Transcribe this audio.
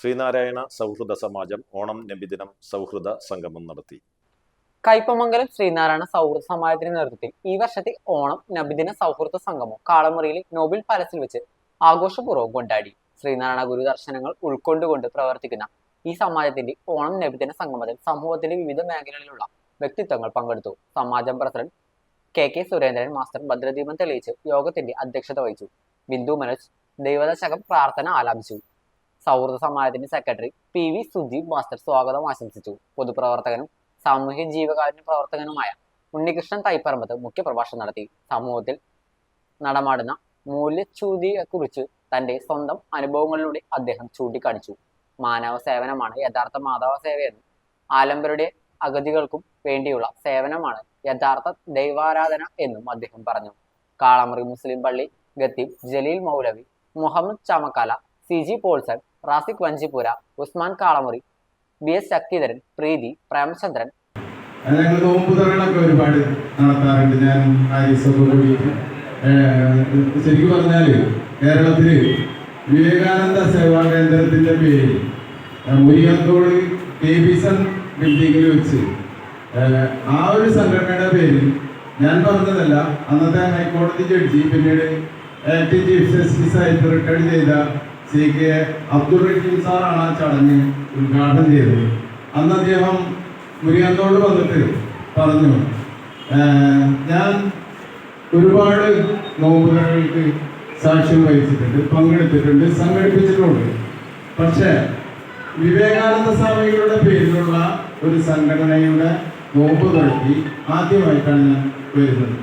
ശ്രീനാരായണ സൗഹൃദ സമാജം ഓണം നബിദിനം സൗഹൃദ സംഗമം നടത്തി. കയ്പമംഗലം ശ്രീനാരായണ സൗഹൃദ സമാജത്തിന്റെ നേതൃത്വത്തിൽ ഈ വർഷത്തെ ഓണം നബിദിന സൗഹൃദ സംഗമം കാളമുറിയിലെ നോബിൾ പാലസിൽ വെച്ച് ആഘോഷപൂർവം കൊണ്ടാടി. ശ്രീനാരായണ ഗുരു ദർശനങ്ങൾ ഉൾക്കൊണ്ടുകൊണ്ട് പ്രവർത്തിക്കുന്ന ഈ സമാജത്തിന്റെ ഓണം നബിദിന സംഗമത്തിൽ സമൂഹത്തിന്റെ വിവിധ മേഖലകളിലുള്ള വ്യക്തിത്വങ്ങൾ പങ്കെടുത്തു. സമാജം president K K Surendran master ഭദ്രദീപം തെളിയിച്ച് യോഗത്തിന്റെ അധ്യക്ഷത വഹിച്ചു. ബിന്ദു മനോജ് ദൈവദശകം പ്രാർത്ഥന ആലപിച്ചു. സൗഹൃദ സമാജത്തിന്റെ secretary P V Sudeep master സ്വാഗതം ആശംസിച്ചു. പൊതുപ്രവർത്തകനും സാമൂഹ്യ ജീവകാരുണ്യ പ്രവർത്തകനുമായ ഉണ്ണികൃഷ്ണൻ തൈപ്പറമ്പത്ത് മുഖ്യപ്രഭാഷണം നടത്തി. സമൂഹത്തിൽ നടമാടുന്ന മൂല്യച്യൂതിയെക്കുറിച്ച് തന്റെ സ്വന്തം അനുഭവങ്ങളിലൂടെ അദ്ദേഹം ചൂണ്ടിക്കാണിച്ചു. മാനവ സേവനമാണ് യഥാർത്ഥ മാധവ സേവയെന്നും ആലംബരുടെ അഗതികൾക്കും വേണ്ടിയുള്ള സേവനമാണ് യഥാർത്ഥ ദൈവാരാധന എന്നും അദ്ദേഹം പറഞ്ഞു. കാളമറി മുസ്ലിം പള്ളി ഗത്തീം ജലീൽ മൗലവി Muhammad Chamakkala C G Polson Raziq Vanchippura Usman Kalamuri B S Sakthidharan Preethi Premachandran ഒരുപാട് നടത്താറുണ്ട്. ഞാൻ ശരിക്കും പറഞ്ഞാൽ കേരളത്തിൽ വിവേകാനന്ദ സേവാ കേന്ദ്രത്തിന്റെ പേരിൽ ഏഹ് മുരിയാത്തോട് കെ ബി സൺ ബിൽഡിങ്ങിൽ വെച്ച് ആ ഒരു സംഘടനയുടെ പേരിൽ ഞാൻ പറഞ്ഞതല്ല അന്നത്തെ ഹൈക്കോടതി ജഡ്ജി പിന്നീട് ആക്ടിംഗ് ചീഫ് ജസ്റ്റിസ് ആയിട്ട് റിട്ടയർഡ് ചെയ്ത സി കെ അബ്ദുൾ റഹീം സാറാണ് ആ ചടങ്ങ് ഉദ്ഘാടനം ചെയ്തത്. അന്ന് അദ്ദേഹം മുരിയാന്തോട് വന്നിട്ട് പറഞ്ഞു ഞാൻ ഒരുപാട് നോമ്പുകൾക്ക് സാക്ഷ്യം വഹിച്ചിട്ടുണ്ട് പങ്കെടുത്തിട്ടുണ്ട് സംഘടിപ്പിച്ചിട്ടുണ്ട്. പക്ഷേ വിവേകാനന്ദ സ്വാമികളുടെ പേരിലുള്ള ഒരു സംഘടനയുടെ നോമ്പ് നടത്തി ആദ്യമായിട്ടാണ് ഞാൻ വരുന്നത്.